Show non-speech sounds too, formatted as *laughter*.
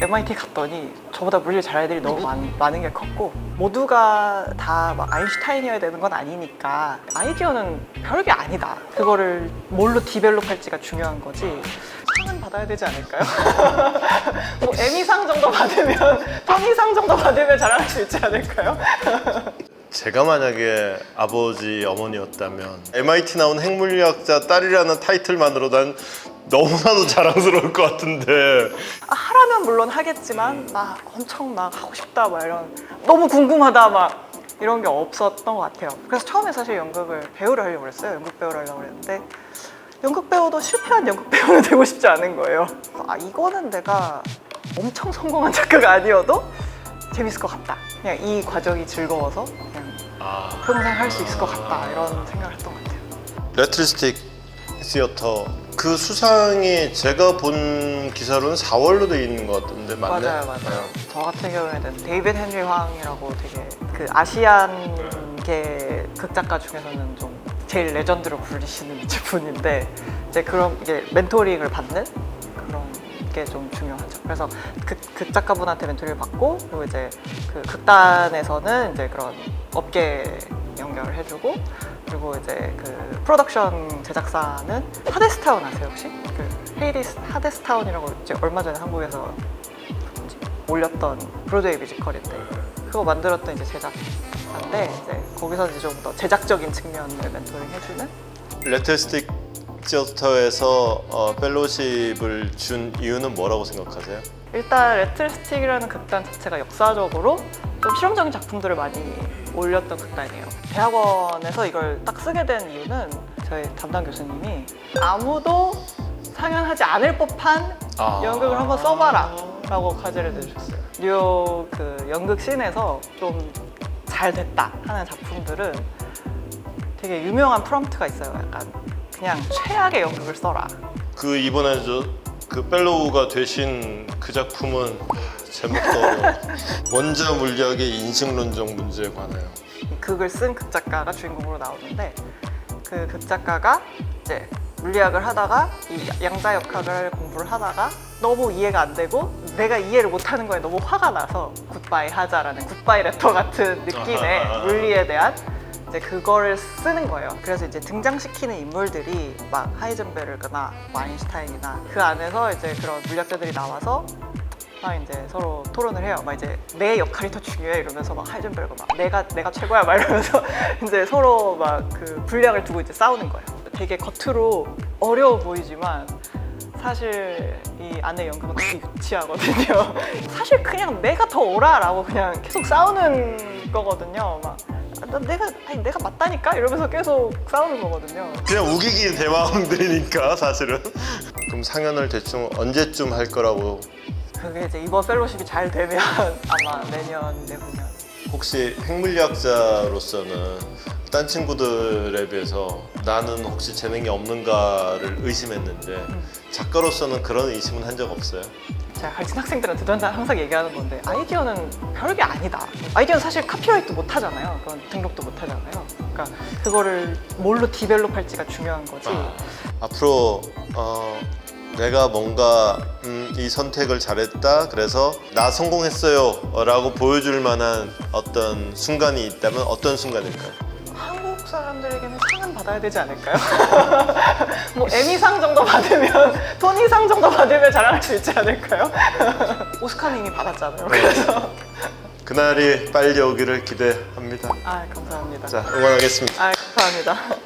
MIT 갔더니 저보다 물리 잘하는 애들이 너무 많, 많은 게 컸고 모두가 다 막 아인슈타인이어야 되는 건 아니니까 아이디어는 별게 아니다. 그거를 뭘로 디벨롭 할지가 중요한 거지. 상은 받아야 되지 않을까요? *laughs* 뭐 에미상 정도 받으면 토니상 정도 받으면 자랑할 수 있지 않을까요? *laughs* 제가 만약에 아버지 어머니였다면 MIT 나온 핵물리학자 딸이라는 타이틀만으로 난 너무나도 자랑스러울 것 같은데 아, 하라면 물론 하겠지만 막 엄청 막 하고 싶다 막 이런 너무 궁금하다 막 이런 게 없었던 것 같아요. 그래서 처음에 사실 연극을 배우를 하려고 그랬어요. 연극 배우를 하려고 그랬는데 연극 배우도 실패한 연극 배우는 *laughs* 되고 싶지 않은 거예요. 아 이거는 내가 엄청 성공한 작가가 아니어도 재밌을 것 같다. 그냥 이 과정이 즐거워서 그냥 아, 평생 할 수 있을 것 같다 이런 생각을 했던 것 같아요. 레트리스틱 시어터 그 수상이 제가 본 기사로는 4월로 돼 있는 것 같던데 맞나요? 맞아요, 맞아요. 저 같은 경우에는 데이빗 헨리 황이라고 되게 그 아시안계 극작가 중에서는 좀 제일 레전드로 불리시는 분인데 *laughs* 이제 그런 이제 멘토링을 받는 그런 게 좀 중요하죠. 그래서 극, 극작가분한테 멘토링을 받고 그리고 이제 그 극단에서는 이제 그런 업계 연결을 해주고 그리고 이제 그 프로덕션 제작사는 하데스타운 아세요 혹시? 그 헤이리스 하데스타운이라고 이제 얼마 전에 한국에서? 올렸던 브로드웨이 뮤지컬인데 그거 만들었던 이제 제작사인데 이제 거기서 이제 좀 더 제작적인 측면을 멘토링 해주는 레트리스틱 시어터에서 어, 펠로십을 준 이유는 뭐라고 생각하세요? 일단 레틀스틱이라는 극단 자체가 역사적으로 좀 실험적인 작품들을 많이 올렸던 극단이에요. 대학원에서 이걸 딱 쓰게 된 이유는 저희 담당 교수님이 아무도 상연하지 않을 법한 아. 연극을 한번 써봐라 라고 과제를 내주셨어요. 뉴욕 그 연극 씬에서 좀 잘 됐다 하는 작품들은 되게 유명한 프롬프트가 있어요. 약간 그냥 최악의 연극을 써라. 그 이번에 저 그 펠로우가 되신 그 작품은 제목도. *laughs* 원자 물리학의 인식론적 문제에 관해요. 이 극을 쓴 극작가가 주인공으로 나오는데 그 극작가가 이제 물리학을 하다가 이 양자역학을 공부를 하다가 너무 이해가 안 되고 내가 이해를 못하는 거에 너무 화가 나서 굿바이 하자라는 굿바이 레터 같은 느낌의 아하. 물리에 대한 이제 그거를 쓰는 거예요. 그래서 이제 등장시키는 인물들이 막 하이젠베르그나 뭐 아인슈타인이나 그 안에서 이제 그런 물리학자들이 나와서 막 이제 서로 토론을 해요. 막 이제 내 역할이 더 중요해 이러면서 막 하이젠베르그 막 내가 내가 최고야 막 이러면서 *laughs* 이제 서로 막 그 분량을 두고 이제 싸우는 거예요. 되게 겉으로 어려워 보이지만 사실 이 안에 연극은 되게 유치하거든요. *laughs* 사실 그냥 내가 더 오라라고 그냥 계속 싸우는 거거든요. 막 아, 나 내가 아니 내가 맞다니까 이러면서 계속 싸우는 거거든요. 그냥 우기기 대마왕들이니까 사실은. 그럼 상연을 대충 언제쯤 할 거라고 그게 이제 이번 펠로십이 잘 되면 *laughs* 아마 내년 내후년 혹시 핵물리학자로서는 딴 친구들에 비해서 나는 혹시 재능이 없는가를 의심했는데 작가로서는 그런 의심은 한 적 없어요? 제가 가르친 학생들한테도 항상- 항상 얘기하는 건데 아이디어는 별게 아니다. 아이디어는 사실 카피라이트 못 하잖아요. 그건 등록도 못 하잖아요. 그러니까 그거를 뭘로 디벨롭할지가 중요한 거지. 아, 앞으로 어, 내가 뭔가 음, 이 선택을 잘했다 그래서 나 성공했어요 라고 보여줄 만한 어떤 순간이 있다면 어떤 순간일까요? 한국 사람들에게는 상은 받아야 되지 않을까요? *laughs* 뭐 에미상 정도 받으면 토니상 정도 받으면 자랑할 수 있지 않을까요? *laughs* 오스카는 이미 받았잖아요. 그래서 그날이 빨리 오기를 기대합니다 아 감사합니다. 자 응원하겠습니다 아 감사합니다.